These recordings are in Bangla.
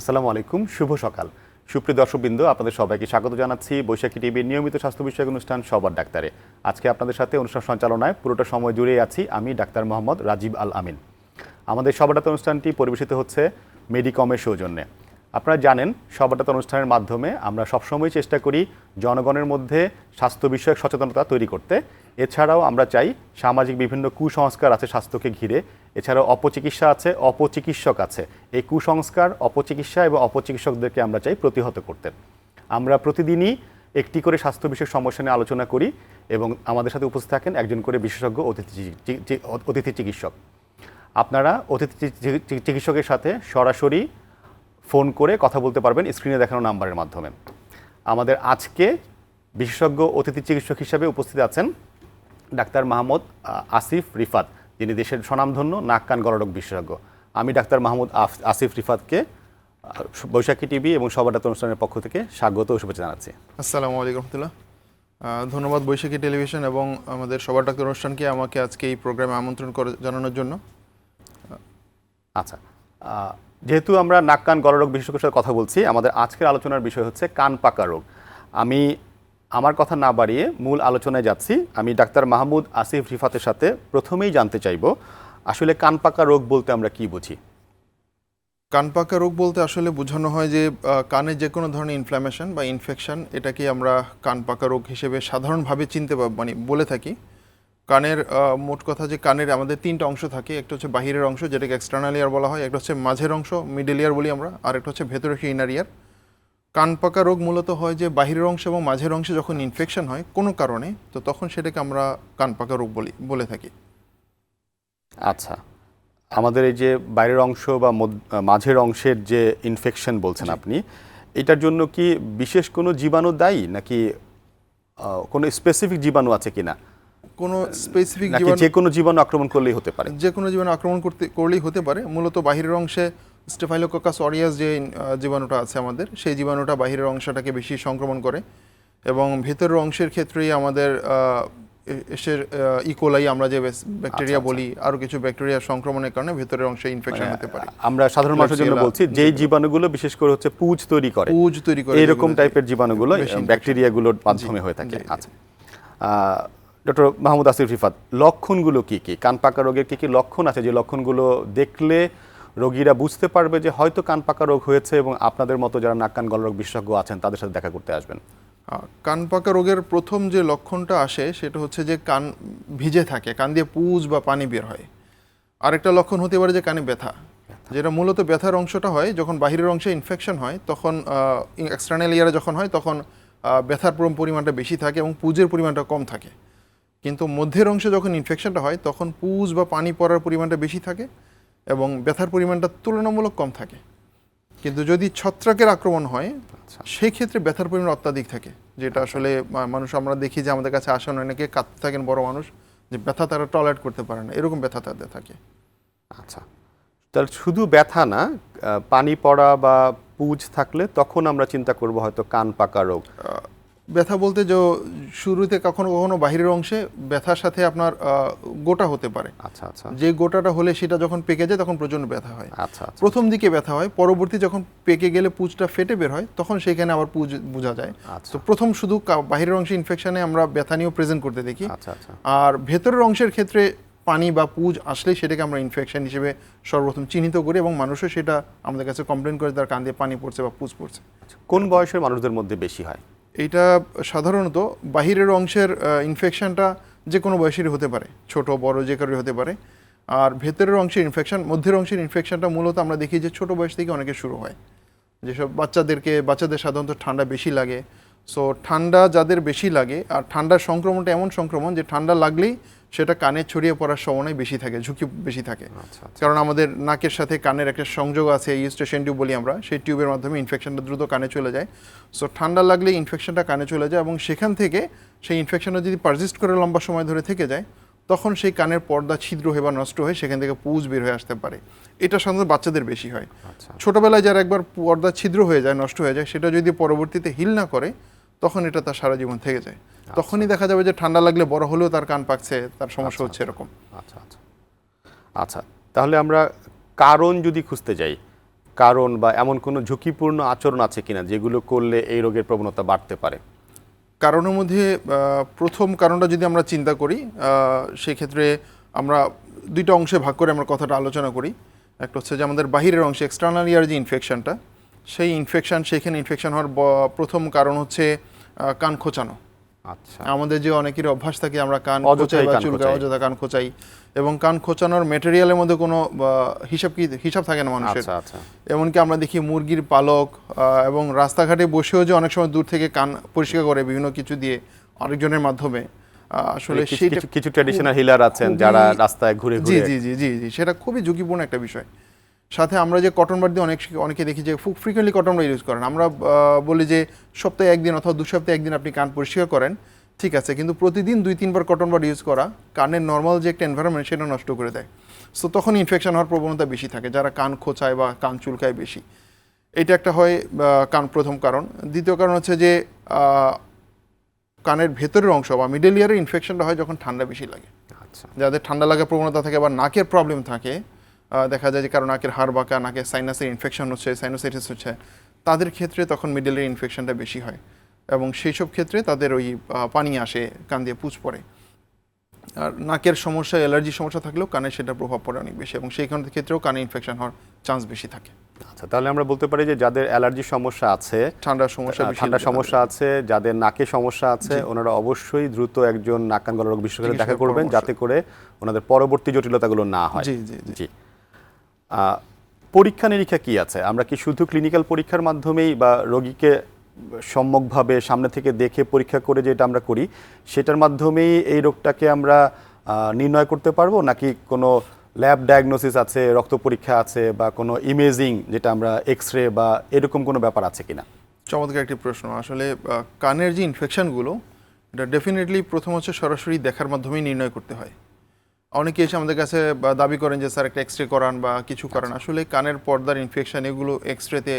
আসসালামু আলাইকুম, শুভ সকাল। সুপ্রিয় দর্শকবৃন্দ, আপনাদের সবাইকে স্বাগত জানাচ্ছি বৈশাখী টিভির নিয়মিত স্বাস্থ্য বিষয়ক অনুষ্ঠান সবার ডাক্তারে। আজকে আপনাদের সাথে অনুষ্ঠান সঞ্চালনায় পুরোটা সময় জুড়ে আছি আমি, ডাক্তার মোহাম্মদ রাজীব আল আমিন। আমাদের সবার ডাক্তার অনুষ্ঠানটি পরিবেশিত হচ্ছে মেডিকমের সৌজন্যে। আপনারা জানেন, সবার ডাক্তার অনুষ্ঠানের মাধ্যমে আমরা সবসময় চেষ্টা করি জনগণের মধ্যে স্বাস্থ্য বিষয়ক সচেতনতা তৈরি করতে। এছাড়াও আমরা চাই সামাজিক বিভিন্ন কুসংস্কার আছে স্বাস্থ্যকে ঘিরে। এছাড়াও অপচিকিৎসা আছে, অপচিকিৎসক আছে। এই কুসংস্কার, অপচিকিৎসা এবং অপচিকিৎসকদেরকে আমরা চাই প্রতিহত করতে। আমরা প্রতিদিনই একটি করে স্বাস্থ্য বিষয়ক সমস্যা নিয়ে আলোচনা করি এবং আমাদের সাথে উপস্থিত থাকেন একজন করে বিশেষজ্ঞ অতিথি অতিথি চিকিৎসক। আপনারা অতিথি চিকিৎসকের সাথে সরাসরি ফোন করে কথা বলতে পারবেন, স্ক্রিনে দেখানো নাম্বারের মাধ্যমে। আমাদের আজকে বিশেষজ্ঞ অতিথি চিকিৎসক হিসাবে উপস্থিত আছেন ডাক্তার মাহমুদ আসিফ রিফাত যিনি দেশের স্বনামধন্য নাক কান গলরোগ বিশেষজ্ঞ। আমি ডাক্তার মাহমুদ আফ- আসিফ রিফাতকে বৈশাখী টিভি এবং সবার ডাক্তার অনুষ্ঠানের পক্ষ থেকে স্বাগত ও শুভেচ্ছা জানাচ্ছি। আসসালামু আলাইকুম রহমতুল্লাহ। ধন্যবাদ বৈশাখী টেলিভিশন এবং আমাদের সবার ডাক্তার অনুষ্ঠানকে আমাকে আজকে এই প্রোগ্রামে আমন্ত্রণ করে জানানোর জন্য। আচ্ছা যেহেতু আমরা নাক কান গলরোগ বিশেষজ্ঞের সাথে কথা বলছি আমাদের আজকের আলোচনার বিষয় হচ্ছে কান পাকা রোগ। আমি আমার কথা না বাড়িয়ে মূল আলোচনায় যাচ্ছি। আমি ডাক্তার মাহমুদ আসিফ রিফাতের সাথে প্রথমেই জানতে চাইব, আসলে কান পাকা রোগ বলতে আমরা কি বুঝি? কান পাকা রোগ বলতে আসলে বোঝানো হয় যে কানে যে কোনো ধরনের ইনফ্ল্যামেশন বা ইনফেকশন এটাকে আমরা কান পাকা রোগ হিসেবে সাধারণভাবে চিনতে মানে বলে থাকি। কানের মোট কথা যে কানের আমাদের তিনটা অংশ থাকে, একটা হচ্ছে বাহিরের অংশ, যেটাকে এক্সটার্নাল ইয়ার বলা হয়, একটা হচ্ছে মাঝের অংশ মিডল ইয়ার বলি আমরা, আর একটা হচ্ছে ভেতরে ইনার ইয়ার কান পাকা রোগ মূলত হয় যে বাহিরের অংশ এবং মাঝের অংশে যখন ইনফেকশন হয় কোনো কারণে তো তখন সেটাকে আমরা কান পাকা রোগ বলি বলে থাকি। আচ্ছা। আমাদের এই যে বাইরের অংশ বা মাঝের অংশের যে ইনফেকশন বলছেন আপনি এটার জন্য কি বিশেষ কোনো জীবাণু দায়ী? নাকি কোনো স্পেসিফিক জীবাণু আছে কিনা? কোনো স্পেসিফিক যে কোনো জীবাণু আক্রমণ করলেই হতে পারে? যে কোনো জীবাণু আক্রমণ করতে করলেই হতে পারে। মূলত বাহিরের অংশে স্টেফাইলোকোকাস অরিয়াস যে জীবাণুটা আছে আমাদের সেই জীবাণুটা বাহিরের অংশটাকে বেশি সংক্রমণ করে এবং ভেতরের অংশের ক্ষেত্রেই আমাদের এসের ইকোলাই আমরা যে ব্যাকটেরিয়া বলি আরও কিছু ব্যাকটেরিয়া সংক্রমণের কারণে ভেতরের অংশে ইনফেকশন হতে পারে। আমরা সাধারণ মানুষের জন্য বলছি যেই জীবাণুগুলো বিশেষ করে হচ্ছে পুজ তৈরি করে পুজ তৈরি করে এরকম টাইপের জীবাণুগুলো। ব্যাকটেরিয়াগুলোর মাধ্যমে হয়ে থাকে। আচ্ছা। ডক্টর মাহমুদ আসিফ রিফাত লক্ষণগুলো কি কি? কান পাকা রোগের কি কি লক্ষণ আছে? যে লক্ষণগুলো দেখলে রোগীরা বুঝতে পারবে যে হয়তো কান পাকা রোগ হয়েছে এবং আপনাদের মতো যারা নাক কান গলরোগ বিশেষজ্ঞ আছেন, তাদের সাথে দেখা করতে আসবেন। কান পাকা রোগের প্রথম যে লক্ষণটা আসে, সেটা হচ্ছে যে কান ভিজে থাকে, কান দিয়ে পুজ বা পানি বের হয়। আরেকটা লক্ষণ হতে পারে যে কানে ব্যথা, যেটা মূলত ব্যথার অংশটা হয়, যখন বাহিরের অংশে ইনফেকশন হয়, তখন এক্সটার্নাল ইয়ারে যখন হয়, তখন ব্যথার পরিম- পরিমাণটা বেশি থাকে এবং পুজের পরিমাণটা কম থাকে। কিন্তু মধ্যের অংশে যখন ইনফেকশনটা হয়, তখন পুজ বা পানি পড়ার পরিমাণটা বেশি থাকে এবং ব্যথার পরিমাণটা তুলনামূলক কম থাকে। কিন্তু যদি ছত্রাকের আক্রমণ হয় সেই ক্ষেত্রে ব্যথার পরিমাণ অত্যাধিক থাকে যেটা আসলে মানুষ আমরা দেখি যে আমাদের কাছে আসেন অনেকে কাঁদতে থাকেন বড় মানুষ যে ব্যথা তারা টলারেট করতে পারে না এরকম ব্যথা তাদের থাকে। আচ্ছা। তাহলে শুধু ব্যথা না পানি পড়া বা পুজ থাকলে তখন আমরা চিন্তা করব হয়তো কান পাকা রোগ। ব্যথা বলতে যে শুরুতে কখনো কখনো বাহিরের অংশে ব্যথার সাথে আপনার গোটা হতে পারে। আচ্ছা আচ্ছা। যে গোটাটা হলে সেটা যখন পেকে যায় তখন প্রচণ্ড ব্যথা হয়। আচ্ছা আচ্ছা। প্রথম দিকে ব্যথা হয় পরবর্তী যখন পেকে গেলে পুজটা ফেটে বের হয় তখন সেখানে আবার পুজ বোঝা যায়। আচ্ছা। তো প্রথম শুধু বাহিরের অংশে ইনফেকশনে আমরা ব্যথা নিয়েও প্রেজেন্ট করতে দেখি। আচ্ছা আচ্ছা। আর ভেতরের অংশের ক্ষেত্রে পানি বা পুজ আসলে সেটাকে আমরা ইনফেকশন হিসেবে সর্বপ্রথম চিহ্নিত করি এবং মানুষও সেটা আমাদের কাছে কমপ্লেন করে তার কান দিয়ে পানি পড়ছে বা পুজ পড়ছে। কোন বয়সের মানুষদের মধ্যে বেশি হয়? এইটা সাধারণত বাহিরের অংশের ইনফেকশানটা যে কোনো বয়সেরই হতে পারে, ছোট, বড়, যে কারোরই হতে পারে। আর ভেতরের অংশের ইনফেকশন মধ্যের অংশের ইনফেকশনটা মূলত আমরা দেখি যে ছোট বয়স থেকে অনেকে শুরু হয়। যেসব বাচ্চাদেরকে, বাচ্চাদের সাধারণত ঠান্ডা বেশি লাগে সো ঠান্ডা যাদের বেশি লাগে আর ঠান্ডার সংক্রমণটা এমন সংক্রমণ যে ঠান্ডা লাগলেই সেটা কানে ছড়িয়ে পড়ার সম্ভাবনাই বেশি থাকে ঝুঁকি বেশি থাকে। আচ্ছা আচ্ছা। কারণ আমাদের নাকের সাথে কানের একটা সংযোগ আছে ইউস্টেশন টিউব বলি আমরা সেই টিউবের মাধ্যমে ইনফেকশনটা দ্রুত কানে চলে যায়। সো ঠান্ডা লাগলে ইনফেকশনটা কানে চলে যায় এবং সেখান থেকে সেই ইনফেকশনটা যদি পারজিস্ট করে লম্বা সময় ধরে থেকে যায় তখন সেই কানের পর্দা ছিদ্র হয়ে বা নষ্ট হয়ে সেখান থেকে পুজ বের হয়ে আসতে পারে। এটা সাধারণত বাচ্চাদের বেশি হয়। আচ্ছা। ছোটবেলায় যারা একবার পর্দা ছিদ্র হয়ে যায় নষ্ট হয়ে যায় সেটা যদি পরবর্তীতে হিল না করে তখন এটা তার সারা জীবন থেকে যায়। তখনই দেখা যাবে যে ঠান্ডা লাগলে বড় হলেও তার কান পাকছে তার সমস্যা হচ্ছে এরকম। আচ্ছা আচ্ছা। আচ্ছা তাহলে আমরা কারণ যদি খুঁজতে যাই কারণ বা এমন কোনো ঝুঁকিপূর্ণ আচরণ আছে কিনা যেগুলো করলে এই রোগের প্রবণতা বাড়তে পারে? কারণের মধ্যে প্রথম কারণটা যদি আমরা চিন্তা করি সেক্ষেত্রে আমরা দুইটা অংশে ভাগ করে আমরা কথাটা আলোচনা করি। একটা হচ্ছে যে আমাদের বাহিরের অংশে এক্সটার্নাল ইয়ার যে ইনফেকশনটা সেই ইনফেকশন সেখানে ইনফেকশন হওয়ার প্রথম কারণ হচ্ছে কান খোঁচানো। আচ্ছা। আমাদের যে অনেকের অভ্যাস থাকে আমরা কান খোঁচাই বা খোঁচাই। অযথা কান খোঁচাই। এবং কান খোঁচানোর মেটেরিয়ালের মধ্যে কোনো হিসাব কি হিসাব থাকে না মানুষের। আচ্ছা আচ্ছা। এমনকি আমরা দেখি মুরগির পালক এবং রাস্তাঘাটে বসেও যে অনেক সময় দূর থেকে কান পরিষ্কার করে বিভিন্ন কিছু দিয়ে অনেকজনের মাধ্যমে আসলে কিছু ট্র্যাডিশনাল হিলার আছেন যারা রাস্তায় ঘুরে ঘুরে জি জি জি জি সেটা খুবই ঝুঁকিপূর্ণ একটা বিষয়। সাথে আমরা যে কটন বার দিয়ে অনেক অনেকে দেখি যে খুব ফ্রিকোয়েন্টলি কটন বার ইউজ করেন। আমরা বলি যে সপ্তাহে একদিন অথবা দু সপ্তাহে একদিন আপনি কান পরিষ্কার করেন ঠিক আছে। কিন্তু প্রতিদিন দুই তিনবার কটন বার ইউজ করা কানের নর্মাল যে একটা এনভায়রনমেন্ট সেটা নষ্ট করে দেয়। সো তখন ইনফেকশন হওয়ার প্রবণতা বেশি থাকে যারা কান খোঁচায় বা কান চুলকায় বেশি। এটা একটা হয় কান প্রথম কারণ। দ্বিতীয় কারণ হচ্ছে যে কানের ভেতরের অংশ বা মিডল ইয়ারের ইনফেকশনটা হয় যখন ঠান্ডা বেশি লাগে। আচ্ছা। যাদের ঠান্ডা লাগার প্রবণতা থাকে বা নাকের প্রবলেম থাকে দেখা যায় যে কারও নাকের হাড় বাঁকা নাকের সাইনাসের ইনফেকশন হচ্ছে সাইনোসাইটিস হচ্ছে তাদের ক্ষেত্রে তখন মিডলের ইনফেকশনটা বেশি হয় এবং সেই সব ক্ষেত্রে তাদের ওই পানি আসে কান দিয়ে পুজ পড়ে। আর নাকের সমস্যা অ্যালার্জি সমস্যা থাকলেও কানে সেটা প্রভাব পড়ে অনেক বেশি এবং সেই কারণের ক্ষেত্রেও কানে ইনফেকশন হওয়ার চান্স বেশি থাকে। আচ্ছা তাহলে আমরা বলতে পারি যে যাদের অ্যালার্জি সমস্যা আছে ঠান্ডার সমস্যা বেশি ঠান্ডার সমস্যা আছে যাদের নাকে সমস্যা আছে ওনারা অবশ্যই দ্রুত একজন নাক কান গলা রোগ বিশেষজ্ঞের দেখা করবেন যাতে করে ওনাদের পরবর্তী জটিলতাগুলো না হয়। জি জি। জি। পরীক্ষা নিরীক্ষা কি আছে? আমরা কি শুধু ক্লিনিক্যাল পরীক্ষার মাধ্যমেই বা রোগীকে সম্যকভাবে সামনে থেকে দেখে পরীক্ষা করে যেটা আমরা করি, সেটার মাধ্যমেই এই রোগটাকে আমরা নির্ণয় করতে পারব? নাকি কোনো ল্যাব ডায়াগনোসিস আছে, রক্ত পরীক্ষা আছে বা কোনো ইমেজিং যেটা আমরা এক্স রে বা এরকম কোনো ব্যাপার আছে কিনা? চমৎকার একটি প্রশ্ন। আসলে কানের যে ইনফেকশনগুলো এটা ডেফিনেটলি প্রথম হচ্ছে সরাসরি দেখার মাধ্যমেই নির্ণয় করতে হয়। অনেকে এসে আমাদের কাছে দাবি করেন যে, স্যার, একটা এক্স রে করান বা কিছু করান। আসলে কানের পর্দার ইনফেকশন এগুলো এক্স রেতে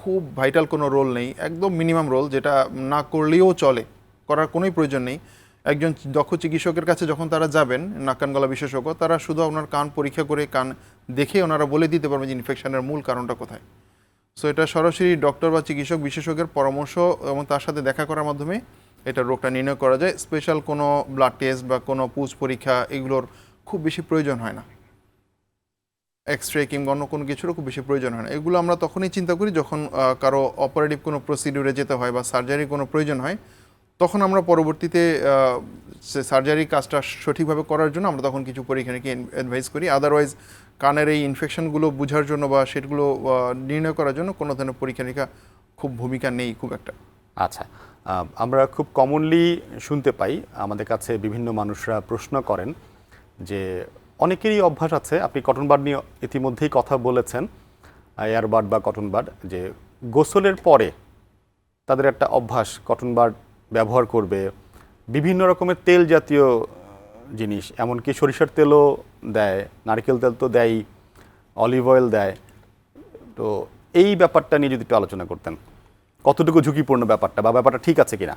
খুব ভাইটাল কোনো রোল নেই। একদম মিনিমাম রোল যেটা না করলেও চলে। করার কোনোই প্রয়োজন নেই। একজন দক্ষ চিকিৎসকের কাছে যখন তারা যাবেন, নাক কান গলা বিশেষজ্ঞ, তারা শুধু আপনার কান পরীক্ষা করে কান দেখে ওনারা বলে দিতে পারবেন যে ইনফেকশনের মূল কারণটা কোথায়। সো এটা সরাসরি ডক্টর বা চিকিৎসক বিশেষজ্ঞের পরামর্শ এবং তার সাথে দেখা করার মাধ্যমে এটা রোগটা নির্ণয় করা যায়। স্পেশাল কোনো ব্লাড টেস্ট বা কোনো পুজ পরীক্ষা এগুলোর খুব বেশি প্রয়োজন হয় না। এক্স রে কিংবা অন্য কোনো কিছুরও খুব বেশি প্রয়োজন হয় না। এগুলো আমরা তখনই চিন্তা করি যখন কারও অপারেটিভ কোনো প্রসিডিউরে যেতে হয় বা সার্জারির কোনো প্রয়োজন হয়, তখন আমরা পরবর্তীতে সে সার্জারি কাজটা সঠিকভাবে করার জন্য আমরা তখন কিছু পরীক্ষা নিরীক্ষা অ্যাডভাইস করি। আদারওয়াইজ কানের এই ইনফেকশনগুলো বোঝার জন্য বা সেগুলো নির্ণয় করার জন্য কোনো ধরনের পরীক্ষা নিরীক্ষা খুব ভূমিকা নেই খুব একটা। আচ্ছা। আমরা খুব কমনলি শুনতে পাই, আমাদের কাছে বিভিন্ন মানুষরা প্রশ্ন করেন যে অনেকেরই অভ্যাস আছে, আপনি কটন বার্ড নিয়ে ইতিমধ্যেই কথা বলেছেন এয়ারবার্ড বা কটন বার্ড যে গোসলের পরে তাদের একটা অভ্যাস কটন বার্ড ব্যবহার করবে, বিভিন্ন রকমের তেল জাতীয় জিনিস, এমনকি সরিষার তেলও দেয়, নারকেল তেল তো দেয় অলিভ অয়েল দেয়। তো এই ব্যাপারটা নিয়ে যদি একটু আলোচনা করতেন। কতটুকু ঝুঁকিপূর্ণ ব্যাপারটা বা ব্যাপারটা ঠিক আছে কিনা?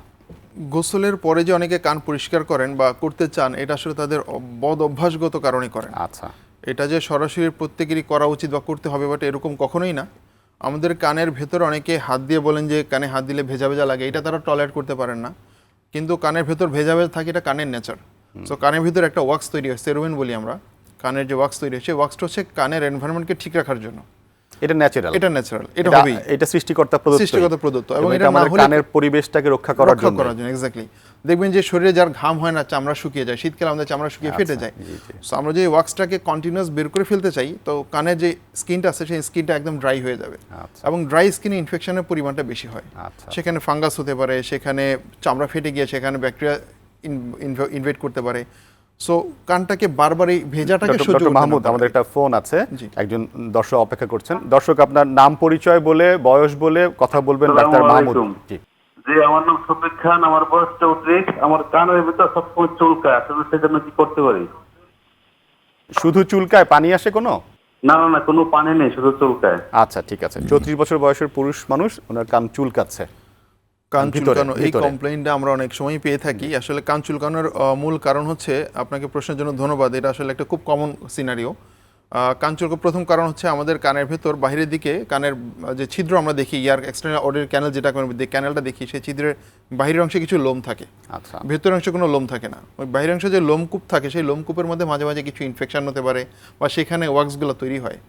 গোসলের পরে যে অনেকে কান পরিষ্কার করেন বা করতে চান এটা আসলে তাদের বদ অভ্যাসগত কারণে করেন। আচ্ছা। এটা যে সরাসরি প্রত্যেকেরই করা উচিত বা করতে হবে বাট এরকম কখনোই না। আমাদের কানের ভেতর অনেকে হাত দিয়ে বলেন যে কানে হাত দিলে ভেজা ভেজা লাগে। এটা তারা টলারেট করতে পারেন না। কিন্তু কানের ভেতর ভেজা ভেজা থাকে এটা কানের নেচার সো কানের ভিতরে একটা ওয়াক্স তৈরি হয় সেরোভিন বলি আমরা। কানের যে ওয়াক্স তৈরি হয় সেই ওয়াক্সটা হচ্ছে কানের এনভায়রনমেন্টকে ঠিক রাখার জন্য। এটা ন্যাচারাল এটা ন্যাচারাল এটা হবেই। এটা সৃষ্টিকর্তা প্রদত্ত। সৃষ্টিগত প্রদত্ত। এবং এটা আমাদের কানের পরিবেশটাকে রক্ষা করার জন্য। করার জন্য এক্স্যাক্টলি দেখবেন যে শরীরে যার ঘাম হয় না চামড়া শুকিয়ে যায় শীতকালে আমাদের চামড়া শুকিয়ে ফেটে যায়। সো আমরা যে ওয়াক্সটাকে কন্টিনিউয়াস বের করে ফেলতে চাই তো কানের যে স্কিনটা আছে সেই স্কিনটা একদম ড্রাই হয়ে যাবে। আচ্ছা। এবং ড্রাই স্কিনে ইনফেকশনের পরিমাণটা বেশি হয়। আচ্ছা। সেখানে ফাঙ্গাস হতে পারে সেখানে চামড়া ফেটে গিয়ে সেখানে ব্যাকটেরিয়া ইনভেট করতে পারে। সো কানটাকে বারবার এই ভেজাটাকে সহ্য করতে মাহমুদ আমাদের একটা ফোন আছে। একজন দর্শক অপেক্ষা করছেন। দর্শক আপনার নাম পরিচয় বলে বয়স বলে কথা বলবেন ডাক্তার মাহমুদ। জি। জি আমার নাম শফিক খান আমার বয়স চৌত্রিশ আমার কানের ভিতর সবসময় চুলকায় আসলে সেজন্য কি করতে পারি? শুধু চুলকায় পানি আসে কোনো? না না না কোনো পানি নেই শুধু চুলকায়। আচ্ছা ঠিক আছে। চৌত্রিশ বছর বয়সের পুরুষ মানুষ ওনার কান চুলকাচ্ছে। কান চুলকানো এই কমপ্লেইনটা আমরা অনেক সময় পেয়ে থাকি। আসলে কান চুলকানোর মূল কারণ হচ্ছে আপনাকে প্রশ্নের জন্য ধন্যবাদ। এটা আসলে একটা খুব কমন সিনারিও কান চুলকো প্রথম কারণ হচ্ছে আমাদের কানের ভেতর বাইরের দিকে কানের যে ছিদ্র আমরা দেখি ইয়ার এক্সটার্নাল অডির ক্যানেল যেটা ক্যানেলটা দেখি সেই ছিদ্রের বাহিরের অংশে কিছু লোম থাকে। আচ্ছা। ভেতরের অংশে কোনো লোম থাকে না। ওই বাইরের অংশে যে লোমকূপ থাকে সেই লোমকূপের মধ্যে মাঝে মাঝে কিছু ইনফেকশন হতে পারে বা সেখানে ওয়াক্সগুলো তৈরি হয়।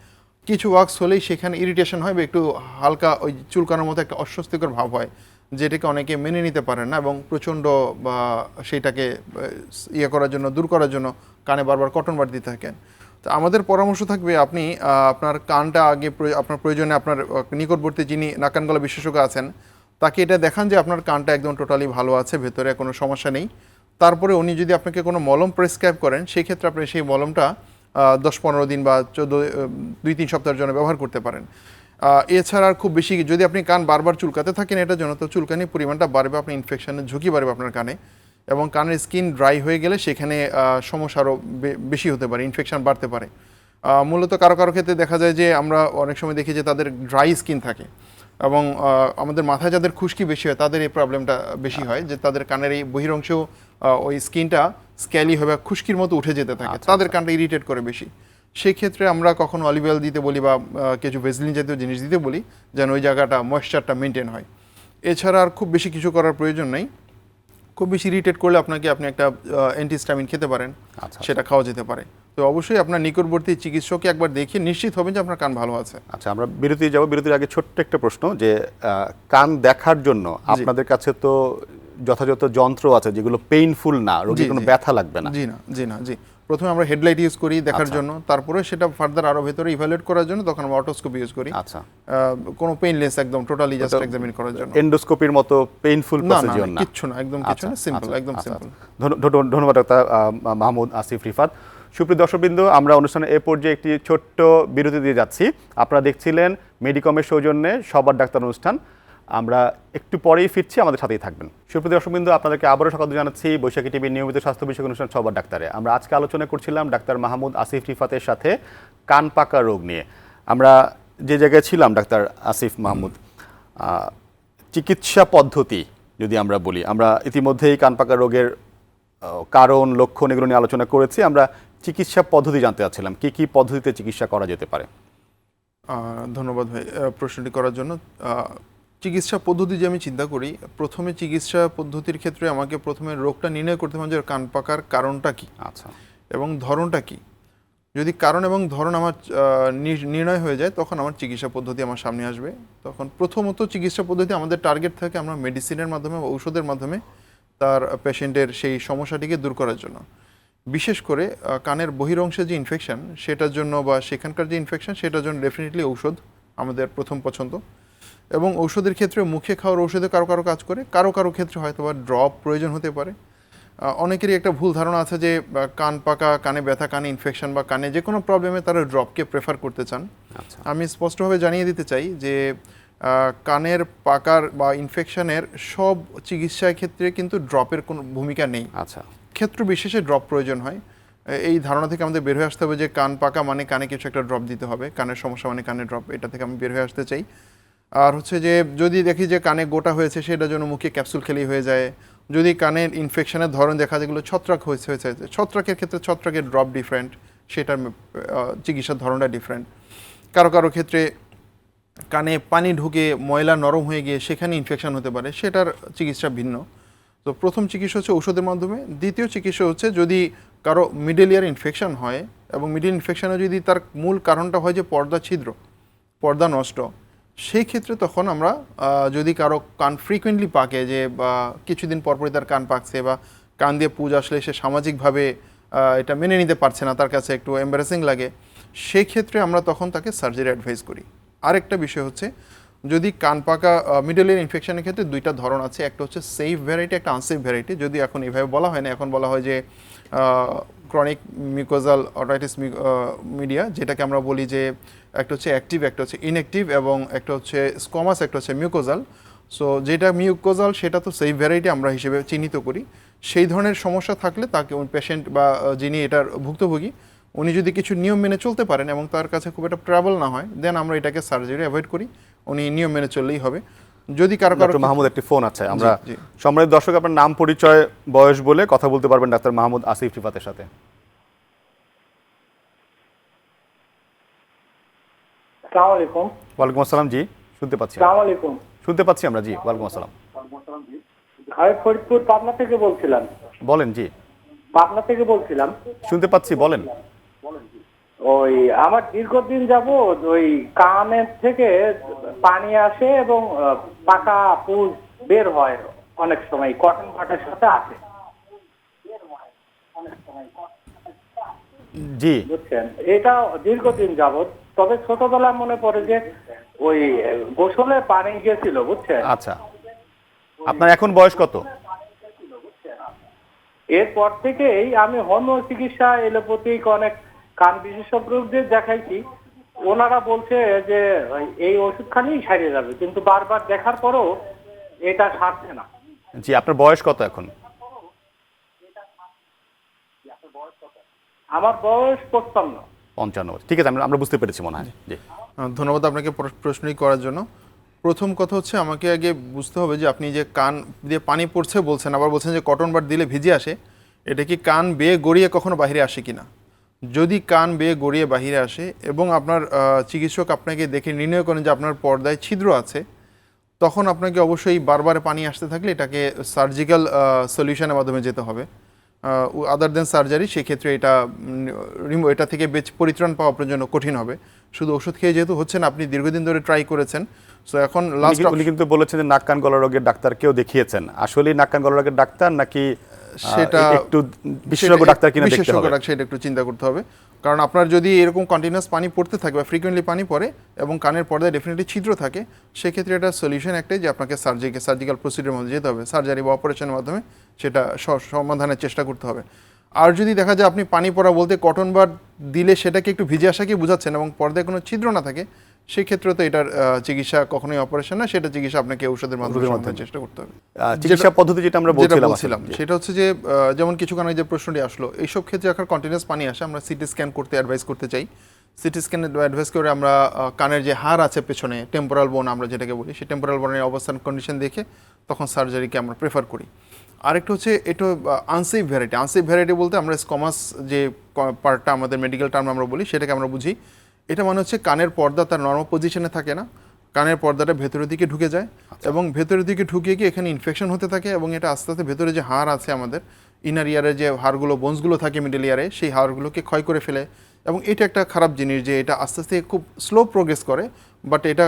কিছু ওয়াক্স হলেই সেখানে ইরিটেশন হয় বা একটু হালকা ওই চুলকানোর মতো একটা অস্বস্তিকর ভাব হয়। যেটাকে অনেকে মেনে নিতে পারেন না এবং প্রচণ্ড বা সেইটাকে ইয়ে করার জন্য, দূর করার জন্য কানে বারবার কটন বার দিতে থাকেন। তো আমাদের পরামর্শ থাকবে আপনি আপনার কানটা আগে আপনার প্রয়োজনে আপনার নিকটবর্তী যিনি নাকানগলা বিশেষজ্ঞ আছেন, তাকে এটা দেখান যে আপনার কানটা একদম টোটালি ভালো আছে, ভেতরে কোনো সমস্যা নেই। তারপরে উনি যদি আপনাকে কোনো মলম প্রেসক্রাইব করেন সেই ক্ষেত্রে আপনি সেই মলমটা দশ পনেরো দিন বা চোদ্দ দুই, তিন সপ্তাহের জন্য ব্যবহার করতে পারেন। এছাড়া আর খুব বেশি যদি আপনি কান বারবার চুলকাতে থাকেন এটার জন্য তো চুলকানির পরিমাণটা বাড়বে আপনার ইনফেকশনের ঝুঁকি বাড়বে আপনার কানে এবং কানের স্কিন ড্রাই হয়ে গেলে সেখানে সমস্যা আরও বেশি হতে পারে ইনফেকশন বাড়তে পারে। মূলত কারও কারও ক্ষেত্রে দেখা যায় যে আমরা অনেক সময় দেখি যে তাদের ড্রাই স্কিন থাকে এবং আমাদের মাথায় যাদের খুশকি বেশি হয় তাদের এই প্রবলেমটা বেশি হয় যে তাদের কানের এই বহিরংশেও আহ, ওই স্কিনটা স্ক্যালি হবে খুশকির মতো উঠে যেতে থাকে তাদের কানটা ইরিটেট করে বেশি। সেই ক্ষেত্রে আমরা কখনো অলিভ অয়েল দিতে বলি বা কিছু ভেজলিন জাতীয় জিনিস দিতে বলি যেন ওই জায়গাটা ময়েশ্চারটা মেনটেন হয়। এছাড়া আর খুব বেশি কিছু করার প্রয়োজন নেই। খুব বেশি ইরিটেট করলে আপনাকে আপনি একটা অ্যান্টিস্টামিন খেতে পারেন আচ্ছা। সেটা খাওয়া যেতে পারে। তো অবশ্যই আপনার নিকটবর্তী চিকিৎসককে একবার দেখিয়ে নিশ্চিত হবেন যে আপনার কান ভালো আছে। আচ্ছা আমরা বিরতি যাব। বিরতির আগে ছোট্ট একটা প্রশ্ন যে কান দেখার জন্য আপনাদের কাছে তো যথাযথ যন্ত্র আছে যেগুলো পেইনফুল না রোগীর কোনো ব্যথা লাগবে না। জি না জি না জি। প্রথমে আমরা হেডলাইট ইউজ করি দেখার আচ্ছা। জন্য তারপরে সেটা ফার্দার আরও ভেতরে ইভ্যালুয়েট করার জন্য তখন আমরা অটোস্কোপি ইউজ করি। আচ্ছা। কোনো পেইনলেস একদম টোটালি জাস্ট এক্সামিন করার জন্য। এন্ডোস্কোপির মতো পেইনফুল না না প্রসিজিওর না, একদম কিছু না সিম্পল আচ্ছা, একদম আচ্ছা, সিম্পল। ধন্য- ধন্য- ধন্যবাদ ডাক্তার মাহমুদ আসিফ রিফাত। সুপ্রিয় দর্শকবৃন্দ আমরা অনুষ্ঠানে এ পর্যায়ে একটি ছোট্ট বিরতি দিয়ে যাচ্ছি। আপনারা দেখছিলেন মেডিকমের সৌজন্যে সবার ডাক্তার অনুষ্ঠান। আমরা একটু পরেই ফিরছি, আমাদের সাথেই থাকবেন। সুপ্রিয় দর্শকবৃন্দ আপনাদেরকে আবারও স্বাগত জানাচ্ছি বৈশাখী টিভির নিয়মিত স্বাস্থ্য বিষয়ক অনুষ্ঠান সবার ডাক্তারে। আমরা আজকে আলোচনা করছিলাম ডাক্তার মাহমুদ আসিফ রিফাতের সাথে কান পাকা রোগ নিয়ে। আমরা যে জায়গায় ছিলাম, ডাক্তার আসিফ মাহমুদ চিকিৎসা পদ্ধতি যদি আমরা বলি, আমরা ইতিমধ্যেই কান পাকা রোগের কারণ, লক্ষণ এগুলো নিয়ে আলোচনা করেছি। আমরা চিকিৎসা পদ্ধতি জানতে চাচ্ছিলাম, কি কি পদ্ধতিতে চিকিৎসা করা যেতে পারে? ধন্যবাদ ভাই প্রশ্নটি করার জন্য। চিকিৎসা পদ্ধতি যে আমি চিন্তা করি প্রথমে চিকিৎসা পদ্ধতির ক্ষেত্রে আমাকে প্রথমে রোগটা নির্ণয় করতে হবে যে কান পাকার কারণটা কি আচ্ছা। এবং ধরনটা কি। যদি কারণ এবং ধরন আমার নির্ণয় হয়ে যায় তখন আমার চিকিৎসা পদ্ধতি আমার সামনে আসবে। তখন প্রথমত চিকিৎসা পদ্ধতি আমাদের টার্গেট থাকে আমরা মেডিসিনের মাধ্যমে বা ঔষধের মাধ্যমে তার পেশেন্টের সেই সমস্যাটিকে দূর করার জন্য। বিশেষ করে কানের বহিরংশে যে ইনফেকশান সেটার জন্য বা সেখানকার যে ইনফেকশন সেটার জন্য ডেফিনেটলি ঔষধ আমাদের প্রথম পছন্দ। এবং ঔষধের ক্ষেত্রে মুখে খাওয়ার ঔষধে কারও কারও কাজ করে কারও কারও ক্ষেত্রে হয়তো বা ড্রপ প্রয়োজন হতে পারে। অনেকেরই একটা ভুল ধারণা আছে যে কান পাকা কানে ব্যথা কানে ইনফেকশন বা কানে যে কোনো প্রবলেমে তারা ড্রপকে প্রেফার করতে চান। আচ্ছা। আমি স্পষ্টভাবে জানিয়ে দিতে চাই যে কানের পাকার বা ইনফেকশনের সব চিকিৎসার ক্ষেত্রে কিন্তু ড্রপের কোনো ভূমিকা নেই। আচ্ছা। ক্ষেত্র বিশেষে ড্রপ প্রয়োজন হয়। এই ধারণা থেকে আমাদের বের হয়ে আসতে হবে যে কান পাকা মানে কানে কিছু একটা ড্রপ দিতে হবে কানের সমস্যা মানে কানে ড্রপ এটা থেকে আমি বের হয়ে আসতে চাই। আর হচ্ছে যে যদি দেখি যে কানে গোটা হয়েছে সেটার জন্য মুখে ক্যাপসুল খেলেই হয়ে যায়। যদি কানের ইনফেকশনের ধরন দেখা যেগুলো ছত্রাক হয়েছে হয়েছে ছত্রাকের ক্ষেত্রে ছত্রাকের ড্রপ ডিফারেন্ট সেটার চিকিৎসার ধরনটা ডিফারেন্ট কারও কারও ক্ষেত্রে কানে পানি ঢুকে ময়লা নরম হয়ে গিয়ে সেখানে ইনফেকশন হতে পারে, সেটার চিকিৎসা ভিন্ন। তো প্রথম চিকিৎসা হচ্ছে ওষুধের মাধ্যমে। দ্বিতীয় চিকিৎসা হচ্ছে যদি কারও মিডল ইয়ার ইনফেকশন হয়, এবং মিডল ইনফেকশনে যদি তার মূল কারণটা হয় যে পর্দা ছিদ্র, পর্দা নষ্ট সেই ক্ষেত্রে তখন আমরা যদি কারও কান ফ্রিকুয়েন্টলি পাকে যে কিছুদিন পরপরই তার কান পাকছে বা কান দিয়ে পুজ আসলে সে সামাজিকভাবে এটা মেনে নিতে পারছে না, তার কাছে একটু এম্বারেসিং লাগে, সেই ক্ষেত্রে আমরা তখন তাকে সার্জারি অ্যাডভাইস করি। আরেকটা বিষয় হচ্ছে, যদি কান পাকা মিডল ইয়ার ইনফেকশনের ক্ষেত্রে দুইটা ধরন আছে, একটা হচ্ছে সেফ ভ্যারাইটি একটা আনসেফ ভ্যারাইটি যদি এখন এভাবে বলা হয় না, এখন বলা হয় যে ক্রনিক মিউকোজাল অটাইটিস মিডিয়া যেটাকে আমরা বলি যে একটা হচ্ছে অ্যাক্টিভ একটা হচ্ছে ইনঅ্যাক্টিভ এবং একটা হচ্ছে স্কমাস একটা হচ্ছে মিউকোজাল সো যেটা মিউকোজাল সেটা তো সেফ ভ্যারাইটি আমরা হিসেবে চিহ্নিত করি। সেই ধরনের সমস্যা থাকলে তাকে পেশেন্ট বা যিনি এটার ভুক্তভোগী উনি যদি কিছু নিয়ম মেনে চলতে পারেন এবং তার কাছে খুব একটা ট্রাভেল না হয় দেন আমরা এটাকে সার্জারি অ্যাভয়েড করি। উনি নিয়ম মেনে চললেই হবে। যদি কারও কারও মাহমুদ একটি ফোন আছে। আমরা। সম্মানিত দর্শক আপনার নাম পরিচয় বয়স বলে কথা বলতে পারবেন ডাক্তার মাহমুদ আসিফ রিফাতের সাথে। সালাম আলাইকুম। ওয়ালাইকুম আসসালাম জি শুনতে পাচ্ছি। সালাম আলাইকুম। শুনতে পাচ্ছি আমরা জি ওয়ালাইকুম আসসালাম। আমি ফরিদপুর পাবনা থেকে বলছিলাম। বলেন জি। পাবনা থেকে বলছিলাম। শুনতে পাচ্ছি বলেন। ওই আমার দীর্ঘদিন যাবৎ ওই কানের থেকে পানি আসে এবং পাকা পুজ বের হয় অনেক সময় কটন কাটের সাথে আসে। জি। বুঝছেন? এটা দীর্ঘদিন যাবৎ তবে ছোটবেলায় মনে পড়ে যে ওই গোসলে পানি গেছিল বুঝছেন? আচ্ছা। আপনার এখন বয়স কত? এরপর থেকেই আমি হোমিও চিকিৎসা এলোপ্যাথিক অনেক কান বিশেষজ্ঞদের দেখাইছি। ওনারা বলছে যে এই ওষুধখানি সারিয়ে যাবে কিন্তু বারবার দেখার পরও এটা সারছে না। জি আপনার বয়স কত এখন? আমার বয়স পঞ্চান্ন পঞ্চান্ন। ঠিক আছে, আমরা বুঝতে পেরেছি মনে হয়। জি। ধন্যবাদ আপনাকে প্র- প্রশ্নই করার জন্য। প্রথম কথা হচ্ছে, আমাকে আগে বুঝতে হবে যে আপনি যে কান দিয়ে পানি পড়ছে বলছেন, আবার বলছেন যে কটন বার দিলে ভিজে আসে, এটা কি কান বেয়ে গড়িয়ে কখনো বাইরে আসে কি না যদি কান বেয়ে গড়িয়ে বাহিরে আসে এবং আপনার চিকিৎসক আপনাকে দেখে নির্ণয় করেন যে আপনার পর্দায় ছিদ্র আছে, তখন আপনাকে অবশ্যই বারবার পানি আসতে থাকলে এটাকে সার্জিক্যাল সলিউশনের মাধ্যমে যেতে হবে। আদার দেন সার্জারি সেক্ষেত্রে এটা এটা থেকে বেচ পরিত্রাণ পাওয়া আপনার জন্য কঠিন হবে। শুধু ওষুধ খেয়ে যেহেতু হচ্ছেন না আপনি দীর্ঘদিন ধরে ট্রাই করেছেন সো এখন লাস্ট আপনি উনি কিন্তু বলেছেন যে নাক কান গলা রোগের ডাক্তার কেউ দেখিয়েছেন। আসলে নাক কান গলা রোগের ডাক্তার নাকি সেটা একটু বিশেষজ্ঞ ডাক্তার কিনা দেখতে বিশেষজ্ঞ হবে। ডাক্তার সেটা একটু চিন্তা করতে হবে। কারণ আপনার যদি এরকম কন্টিনিউয়াস পানি পড়তে থাকে বা ফ্রিকোয়েন্টলি পানি পড়ে এবং কানের পর্দায় ডেফিনেটলি ছিদ্র থাকে সেক্ষেত্রে এটা সলিউশন একটাই যে আপনাকে সার্জিকে সার্জিক্যাল প্রসিডিউর মধ্যে যেতে হবে। সার্জারি বা অপারেশনের মাধ্যমে সেটা সমাধানের চেষ্টা করতে হবে। আর যদি দেখা যায় আপনি পানি পড়া বলতে কটন বার দিলে সেটাকে একটু ভিজে আসাকে বোঝাচ্ছেন এবং পর্দায় কোনো ছিদ্র না থাকে সেক্ষেত্রে তো এটার চিকিৎসা কখনোই অপারেশন না সেটা চিকিৎসা আপনাকে ঔষধের মাধ্যমে। চেষ্টা করতে হবে। চিকিৎসা পদ্ধতি যেটা আমরা বলছিলাম সেটা হচ্ছে যে যেমন কিছুক্ষণ আগে যে প্রশ্নটি আসলো এইসব ক্ষেত্রে এখন কন্টিনিউস পানি আসে আমরা সিটি স্ক্যান করতে অ্যাডভাইস করতে চাই। সিটি স্ক্যান অ্যাডভাইস করে আমরা কানের যে হাড় আছে পেছনে টেম্পোরাল বোন আমরা যেটাকে বলি সেই টেম্পোরাল বোনের অবস্থান কন্ডিশন দেখে তখন সার্জারিকে আমরা প্রেফার করি। আরেকটা হচ্ছে এটা আনসেফ ভ্যারাইটি আনসেফ ভ্যারাইটি বলতে আমরা কমাস যে পার্টটা আমাদের মেডিকেল টার্ম আমরা বলি সেটাকে আমরা বুঝি। এটা মনে হচ্ছে কানের পর্দা তার নর্মাল পজিশনে থাকে না। কানের পর্দাটা ভেতরের দিকে ঢুকে যায় এবং ভেতরের দিকে ঢুকিয়ে গিয়ে এখানে ইনফেকশন হতে থাকে এবং এটা আস্তে আস্তে ভেতরে যে হাড় আছে আমাদের ইনার ইয়ারে যে হাড়গুলো বোনসগুলো থাকে মিডল ইয়ারে সেই হাড়গুলোকে ক্ষয় করে ফেলে। এবং এটা একটা খারাপ জিনিস যে এটা আস্তে আস্তে খুব স্লো প্রোগ্রেস করে বাট এটা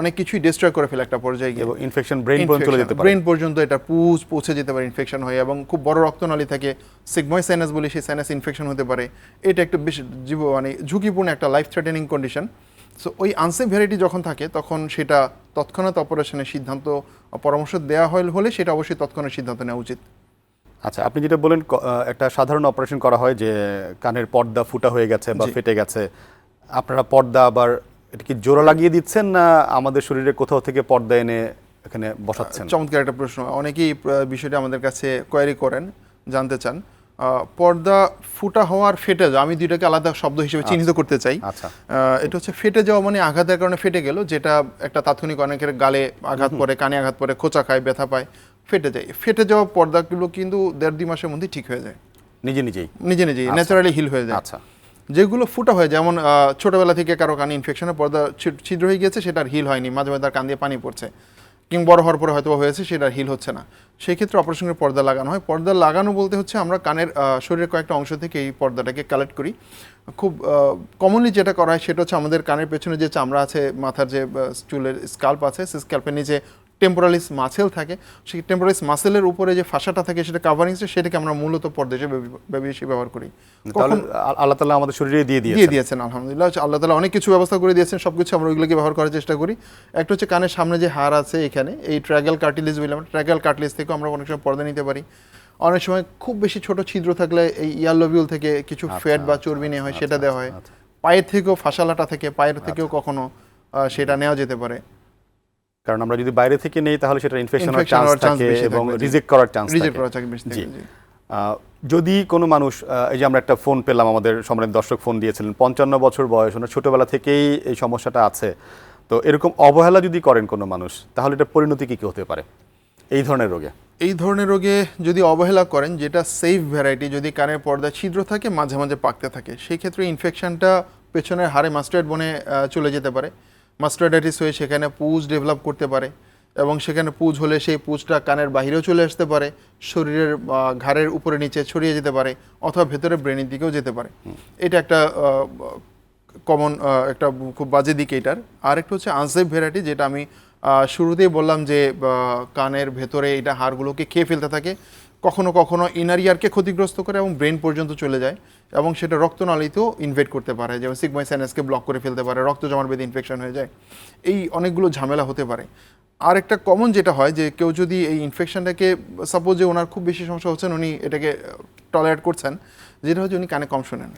অনেক কিছুই ডিস্ট্রয় করে ফেলে একটা পর্যায়ে গিয়ে। এবং ইনফেকশন ব্রেন পর্যন্ত চলে যেতে পারে। ব্রেন পর্যন্ত এটা পুজ পৌঁছে যেতে পারে ইনফেকশন হয়ে এবং খুব বড় রক্তনালী থাকে সিগময় সাইনাস বলি সেই সাইনাস ইনফেকশন হতে পারে। এটা একটা বেশ জীব মানে ঝুঁকিপূর্ণ একটা লাইফ থ্রেটেনিং কন্ডিশন সো ওই আনসেফ ভ্যারাইটি যখন থাকে তখন সেটা তৎক্ষণাৎ অপারেশনের সিদ্ধান্ত পরামর্শ দেওয়া হলে সেটা অবশ্যই তৎক্ষণাৎ সিদ্ধান্ত নেওয়া উচিত। আচ্ছা আপনি যেটা বলেন একটা সাধারণ অপারেশন করা হয় যে কানের পর্দা ফুটা হয়ে গেছে বা ফেটে গেছে। আপনারা পর্দা আবার এটা কি জোড়া লাগিয়ে দিচ্ছেন না আমাদের শরীরে কোথাও থেকে পর্দা এনে এখানে বসাচ্ছেন? চমৎকার একটা প্রশ্ন। অনেকেই বিষয়টা আমাদের কাছে কোয়ারি করেন জানতে চান। পর্দা ফুটা হওয়ার ফেটে যাওয়া আমি দুইটাকে আলাদা শব্দ হিসেবে চিহ্নিত করতে চাই। আচ্ছা। এটা হচ্ছে ফেটে যাওয়া মানে আঘাতের কারণে ফেটে গেল যেটা একটা তাৎক্ষণিক অনেকের গালে আঘাত পড়ে কানে আঘাত পড়ে খোঁচা খায় ব্যথা পায়। ফেটে যায়। ফেটে যাওয়া পর্দাগুলো কিন্তু দেড় দুই মাসের মধ্যে ঠিক হয়ে যায়। নিজে নিজেই? নিজে নিজেই ন্যাচারালি হিল হয়ে যায়। আচ্ছা। যেগুলো ফুটা হয় যেমন ছোটবেলা থেকে কারও কানে ইনফেকশনের পর্দা ছিদ্র হয়ে গিয়েছে সেটার হিল হয়নি। মাঝে মাঝে তার কান দিয়ে পানি পড়ছে। কিংবা বড় হওয়ার পরে হয়তো হয়েছে সেটার হিল হচ্ছে না। সেই ক্ষেত্রে অপারেশন করে পর্দা লাগানো হয়। পর্দা লাগানো বলতে হচ্ছে আমরা কানের শরীরের কয়েকটা অংশ থেকে এই পর্দাটাকে কালেক্ট করি। খুব কমনলি যেটা করা হয় সেটা হচ্ছে আমাদের কানের পেছনে যে চামড়া আছে মাথার যে চুলের স্কাল্প আছে সেই স্কাল্পের নিচে টেম্পোরালিস মাসেল থাকে সেই টেম্পোরালিস মাসেলের উপরে যে ফাঁসাটা থাকে সেটা কাভারিং সেটাকে আমরা মূলত পর্দা হিসেবে বেশি ব্যবহার করি। তাহলে আল্লাহ তালা আমাদের শরীরে দিয়ে দিয়ে দিয়েছে দিয়েছেন আলহামদুলিল্লাহ। আল্লাহ তালা অনেক কিছু ব্যবস্থা করে দিয়েছেন সব কিছু আমরা ওইগুলোকে ব্যবহার করার চেষ্টা করি। একটা হচ্ছে কানের সামনে যে হাড় আছে এখানে এই ট্র্যাগেল কার্টিলিজ বললাম ট্র্যাগেল কার্টিলিজ থেকেও আমরা অনেক সময় পর্দা নিতে পারি। অনেক সময় খুব বেশি ছোট ছিদ্র থাকলে এই ইয়ালোবিউল থেকে কিছু ফ্যাট বা চর্বি নেওয়া হয় সেটা দেওয়া হয়। পায়ের থেকেও ফাঁসালাটা থেকে পায়ের থেকেও কখনো সেটা নেওয়া যেতে পারে। কারণ আমরা যদি বাইরে থেকে নেই তাহলে সেটা ইনফেকশন হওয়ার চান্স থাকে এবং রিজেক্ট করার চান্স থাকে। যদি কোনো মানুষ এই যে আমরা একটা ফোন পেলাম আমাদের সম্রাট দর্শক ফোন দিয়েছিলেন পঞ্চান্ন বছর বয়স ওনার ছোটবেলা থেকেই এই সমস্যাটা আছে। তো এরকম অবহেলা যদি করেন কোনো মানুষ তাহলে এটা পরিণতি কি কি হতে পারে? এই ধরনের রোগে। এই ধরনের রোগে যদি অবহেলা করেন যেটা সেফ ভ্যারাইটি যদি কানের পর্দা ছিদ্র থাকে মাঝে মাঝে পাকতে থাকে সেই ক্ষেত্রে ইনফেকশনটা পেছনের হাড়ে মাস্টার্ড বনে চলে যেতে পারে। মাস্টার্ডাইটিস হয়ে সেখানে পুজ ডেভেলপ করতে পারে এবং সেখানে পুজ হলে সেই পুজটা কানের বাহিরেও চলে আসতে পারে, শরীরের ঘাড়ের উপরে নিচে ছড়িয়ে যেতে পারে অথবা ভেতরে ব্রেনের দিকেও যেতে পারে। এটা একটা কমন একটা খুব বাজে দিক এটার। আর একটা হচ্ছে আনসেফ ভ্যারাইটি যেটা আমি শুরুতেই বললাম যে কানের ভেতরে এটা হাড়গুলোকে খেয়ে ফেলতে থাকে। কখনো কখনো ইনার ইয়ারকে ক্ষতিগ্রস্ত করে এবং ব্রেন পর্যন্ত চলে যায় এবং সেটা রক্তনালীতেও ইনভেট করতে পারে। যেমন সিগমাইসাইনাসকে ব্লক করে ফেলতে পারে রক্ত জমার বেঁধে ইনফেকশন হয়ে যায়। এই অনেকগুলো ঝামেলা হতে পারে। আর একটা কমন যেটা হয় যে কেউ যদি এই ইনফেকশনটাকে সাপোজ যে ওনার খুব বেশি সমস্যা হচ্ছেন উনি এটাকে টলারেট করছেন যেটা হচ্ছে উনি কানে কম শোনেন।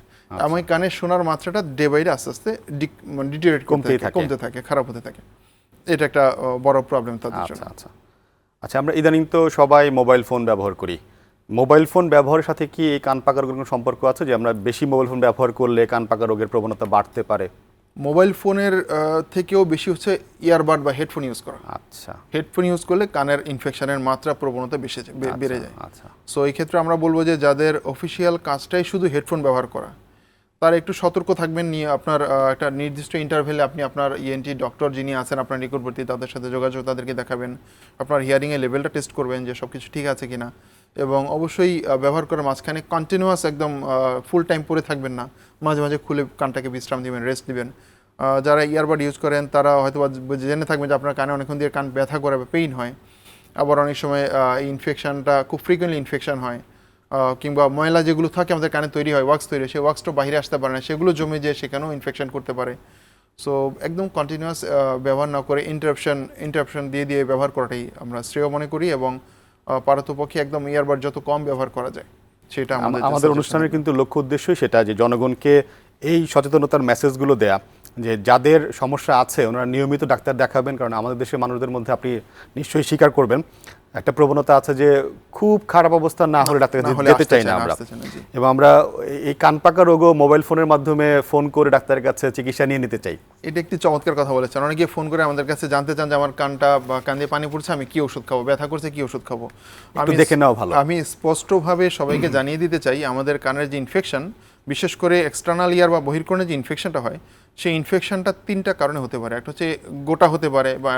এবং কানে শোনার মাত্রাটা ডে বাই ডে আস্তে আস্তে ডিটেরিয়েট করতে কমতেই থাকে থাকে। কমতে থাকে খারাপ হতে থাকে। এটা একটা বড় প্রবলেম তাদের জন্য। আচ্ছা। আচ্ছা আচ্ছা আমরা ইদানিং তো সবাই মোবাইল ফোন ব্যবহার করি। মোবাইল ফোন ব্যবহারের সাথে কি এই কান পাকা রোগের কোনো সম্পর্ক আছে? যে আমরা বেশি মোবাইল ফোন ব্যবহার করলে কান পাকা রোগের প্রবণতা বাড়তে পারে? মোবাইল ফোনের থেকেও বেশি হচ্ছে ইয়ারবাড বা হেডফোন ইউজ করা। আচ্ছা। হেডফোন ইউজ করলে কানের ইনফেকশনের মাত্রা প্রবণতা বেশি বে- বেড়ে যায়। আচ্ছা। সো এই ক্ষেত্রে আমরা বলব যে যাদের অফিসিয়াল কাজটাই শুধু হেডফোন ব্যবহার করা। তারা একটু সতর্ক থাকবেন নিয়ে আপনার একটা নির্দিষ্ট ইন্টারভেলে আপনি আপনার E ইএনটি ডক্টর যিনি আছেন, আপনার নিকটবর্তী, তাদের সাথে যোগাযোগ তাদেরকে দেখাবেন। আপনার হিয়ারিংয়ের লেভেলটা টেস্ট করবেন যে সব কিছু ঠিক আছে কিনা। এবং অবশ্যই ব্যবহার করার মাঝখানে কন্টিনিউয়াস একদম ফুল টাইম পরে থাকবেন না। মাঝে মাঝে খুলে কানটাকে বিশ্রাম দিবেন রেস্ট দিবেন। যারা ইয়ারবাড ইউজ করেন, তারা হয়তো বা জেনে থাকবেন যে আপনার কানে অনেকক্ষণ দিয়ে কান ব্যথা করে পেইন হয়। আবার অনেক সময় ইনফেকশনটা খুব ফ্রিকুয়েন্টলি ইনফেকশান হয়। কিংবা ময়লা যেগুলো থাকে আমাদের কানে তৈরি হয় ওয়াক্স তৈরি হয় সেই ওয়াক্সটা বাইরে আসতে পারে না। সেগুলো জমে যেয়ে সেখানেও ইনফেকশন করতে পারে। সো একদম কন্টিনিউয়াস ব্যবহার না করে ইন্টারাপশন ইন্টারাপশন দিয়ে দিয়ে ব্যবহার করাটাই আমরা শ্রেয় মনে করি এবং পারতপক্ষে একদম ইয়ারবার যত কম ব্যবহার করা যায় সেটা আমাদের অনুষ্ঠানের কিন্তু লক্ষ্য উদ্দেশ্যই সেটা যে জনগণকে এই সচেতনতার মেসেজগুলো দেয়া যে যাদের সমস্যা আছে ওনারা নিয়মিত ডাক্তার দেখাবেন কারণ আমাদের দেশের মানুষদের মধ্যে আপনি নিশ্চয়ই স্বীকার করবেন। একটা প্রবণতা আছে যে খুব খারাপ অবস্থা না হলে ডাক্তার হলে যেতে চাই না আমরা। এবং আমরা এই- এই কান পাকা রোগও মোবাইল ফোনের মাধ্যমে ফোন করে ডাক্তারের কাছে চিকিৎসা নিয়ে নিতে চাই। এটা একটি চমৎকার কথা বলেছেন। অনেকে ফোন করে আমাদের কাছে জানতে চান যে আমার কানটা বা কান দিয়ে পানি পড়ছে আমি কি ওষুধ খাব? ব্যথা করছে কি ওষুধ খাব? আমি দেখে নেওয়া ভালো। আমি স্পষ্টভাবে সবাইকে জানিয়ে দিতে চাই আমাদের কানের যে ইনফেকশন বিশেষ করে এক্সটার্নাল ইয়ার বা বহির্কর্ণে যে ইনফেকশনটা হয় সেই ইনফেকশনটা তিনটা কারণে হতে পারে। একটা হচ্ছে গোটা হতে পারে বা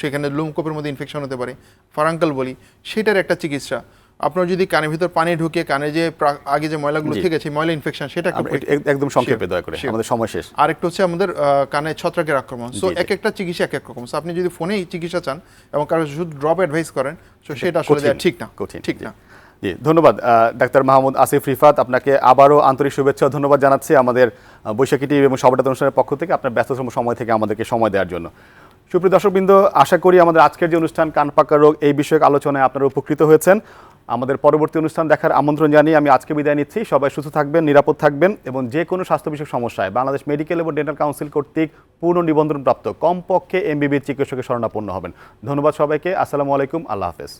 সেখানে লুমকোপের মধ্যে ইনফেকশন হতে পারে ফারাঙ্কাল বলি সেটার একটা চিকিৎসা। আপনার যদি কানের ভিতর পানি ঢুকে কানে যে আগে যে ময়লাগুলো থেকে গেছে ময়লা ইনফেকশন সেটা একদম সংক্ষেপে দয়া করে. আমাদের সময় শেষ। আরেকটা হচ্ছে আমাদের কানে ছত্রাকের আক্রমণ। সো। এক একটা চিকিৎসা এক এক রকম। সো আপনি যদি ফোনেই চিকিৎসা চান এবং কারও শুধু ড্রপ অ্যাডভাইস করেন তো সেটা আসলে ঠিক না। ঠিক না। জি, ধন্যবাদ। ডাক্তার মাহমুদ আসিফ রিফাত, আপনাকে আবারও আন্তরিক শুভেচ্ছা ধন্যবাদ জানাচ্ছি আমাদের বৈশাখী টিভি এবং সবাটা অনুষ্ঠানের পক্ষ থেকে আপনার ব্যস্ততম সময় থেকে আমাদেরকে সময় দেওয়ার জন্য। সুপ্রিয় দর্শকবৃন্দ, আশা করি আমাদের আজকের যে অনুষ্ঠান কান পাকা রোগ এই বিষয়ক আলোচনায় আপনারা উপকৃত হয়েছেন। আমাদের পরবর্তী অনুষ্ঠান দেখার আমন্ত্রণ জানিয়ে আমি আজকে বিদায় নিচ্ছি। সবাই সুস্থ থাকবেন, নিরাপদ থাকবেন এবং যে কোনো স্বাস্থ্য বিষয়ক সমস্যায় বাংলাদেশ মেডিকেল এবং ডেন্টাল কাউন্সিল কর্তৃক পূর্ণ নিবন্ধনপ্রাপ্ত কমপক্ষে এমবিবির চিকিৎসকের শরণাপন্ন হবেন। ধন্যবাদ সবাইকে, আসসালামু আলাইকুম, আল্লাহ হাফেজ।